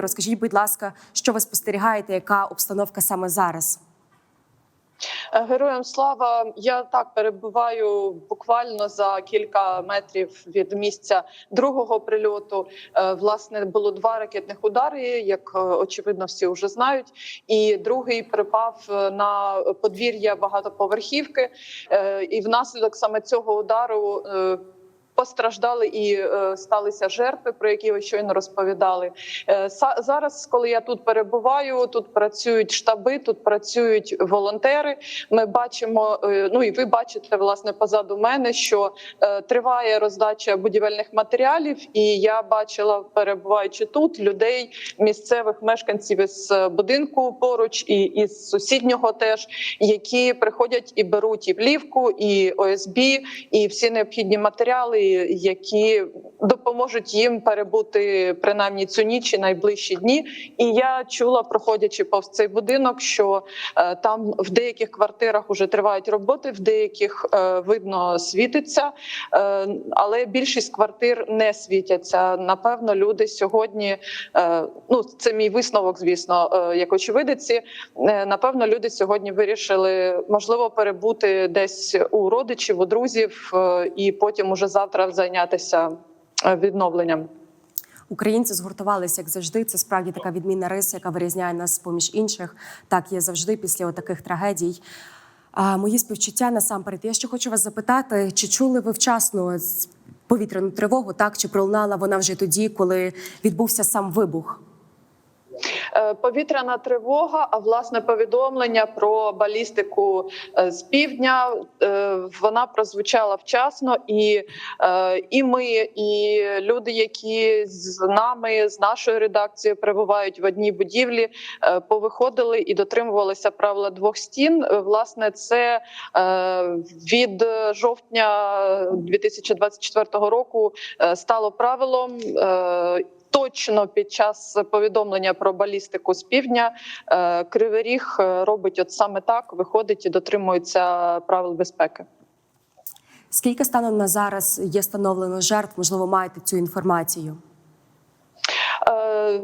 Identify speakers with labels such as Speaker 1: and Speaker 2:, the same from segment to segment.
Speaker 1: Розкажіть, будь ласка, що ви спостерігаєте, яка обстановка саме зараз?
Speaker 2: Е, Героям слава! Я так перебуваю буквально за кілька метрів від місця другого прильоту. Е, Власне, було два ракетних удари, як е, очевидно всі вже знають. І другий припав на подвір'я багатоповерхівки. І внаслідок саме цього удару. Постраждали і е, сталися жертви, про які ви щойно розповідали. Е, зараз, коли я тут перебуваю, тут працюють штаби, тут працюють волонтери. Ми бачимо, е, ну і ви бачите власне позаду мене, що триває роздача будівельних матеріалів. І я бачила, перебуваючи тут, людей, місцевих мешканців із будинку поруч і із сусіднього теж, які приходять і беруть і плівку, і ОСБ, і всі необхідні матеріали, які допоможуть їм перебути принаймні цю ніч і найближчі дні. І я чула, проходячи повз цей будинок, що е, там в деяких квартирах вже тривають роботи, в деяких е, видно світиться, е, але більшість квартир не світяться. Напевно, люди сьогодні, ну це мій висновок, звісно, як очевидиці. Напевно, люди сьогодні вирішили можливо перебути десь у родичів, у друзів, і потім уже завтра зайнятися відновленням.
Speaker 1: Українці згуртувалися як завжди. Це справді така відмінна риса, яка вирізняє нас поміж інших. Так є завжди після таких трагедій. А мої співчуття насамперед. Я ще хочу вас запитати, чи чули ви вчасно повітряну тривогу? Так чи пролунала вона вже тоді, коли відбувся сам вибух?
Speaker 2: Е, Повітряна тривога, а власне повідомлення про балістику е, з півдня е, вона прозвучала вчасно, і, і ми, і люди, які з нами, з нашою редакцією перебувають в одній будівлі, повиходили і дотримувалися правила двох стін. Власне, це від жовтня 2024 року стало правилом. Точно під час повідомлення про балістику з півдня е, Кривий Ріг е, робить от саме так, виходить і дотримується правил безпеки.
Speaker 1: Скільки станом на зараз є встановлено жертв? Можливо, маєте цю інформацію?
Speaker 2: Е,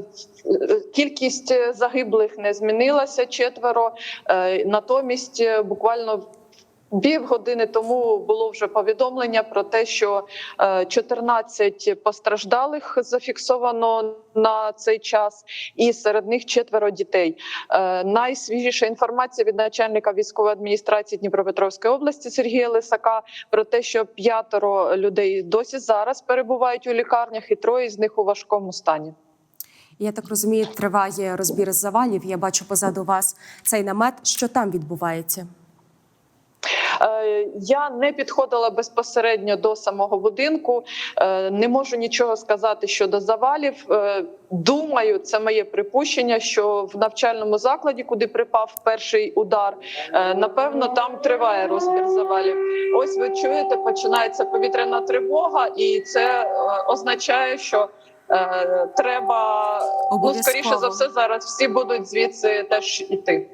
Speaker 2: Кількість загиблих не змінилася четверо. Натомість, е, буквально півгодини тому було вже повідомлення про те, що е, 14 постраждалих зафіксовано на цей час, і серед них четверо дітей. Е, Найсвіжіша інформація від начальника військової адміністрації Дніпропетровської області Сергія Лисака про те, що п'ятеро людей досі зараз перебувають у лікарнях, і троє з них у важкому стані.
Speaker 1: Я так розумію, триває розбір завалів. Я бачу позаду вас цей намет. Що там відбувається?
Speaker 2: Е, Я не підходила безпосередньо до самого будинку, Е, не можу нічого сказати щодо завалів. Е, Думаю, це моє припущення, що в навчальному закладі, куди припав перший удар, напевно, там триває розбір завалів. Ось ви чуєте, починається повітряна тривога, і це означає, що треба ну, скоріше за все зараз всі будуть звідси теж іти.